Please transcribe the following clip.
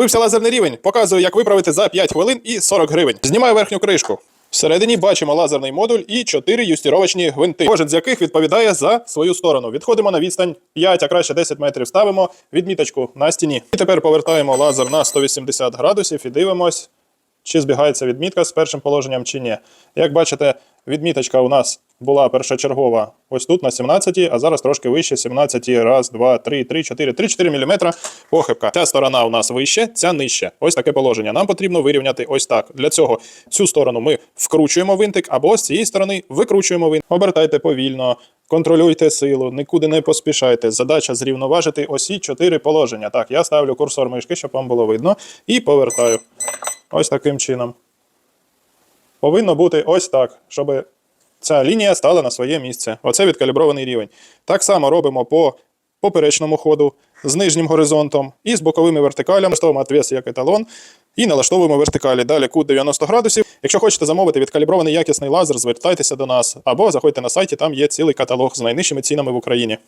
Вився лазерний рівень, показую, як виправити за 5 хвилин і 40 гривень. Знімаю верхню кришку. Всередині бачимо лазерний модуль і 4 юстіровочні гвинти, кожен з яких відповідає за свою сторону. Відходимо на відстань 5, а краще 10 метрів. Ставимо відміточку на стіні. І тепер повертаємо лазер на 180 градусів і дивимось, чи збігається відмітка з першим положенням чи ні. Як бачите, відміточка у нас була першочергова ось тут на 17, а зараз трошки вище 17. Раз, два, три, три, чотири, три, 4 мм похибка. Ця сторона у нас вище, ця нижче. Ось таке положення. Нам потрібно вирівняти ось так. Для цього цю сторону ми вкручуємо винтик, або з цієї сторони викручуємо винтик. Обертайте повільно. Контролюйте силу, нікуди не поспішайте. Задача зрівноважити осі 4 положення. Так, я ставлю курсор мишки, щоб вам було видно, і повертаю. Ось таким чином. Повинно бути ось так, щоб ця лінія стала на своє місце. Оце відкалібрований рівень. Так само робимо по поперечному ходу з нижнім горизонтом і з боковими вертикалями. Налаштовуємо отвес як еталон і налаштовуємо вертикалі. Далі кут 90 градусів. Якщо хочете замовити відкалібрований якісний лазер, звертайтеся до нас або заходьте на сайті, там є цілий каталог з найнижчими цінами в Україні.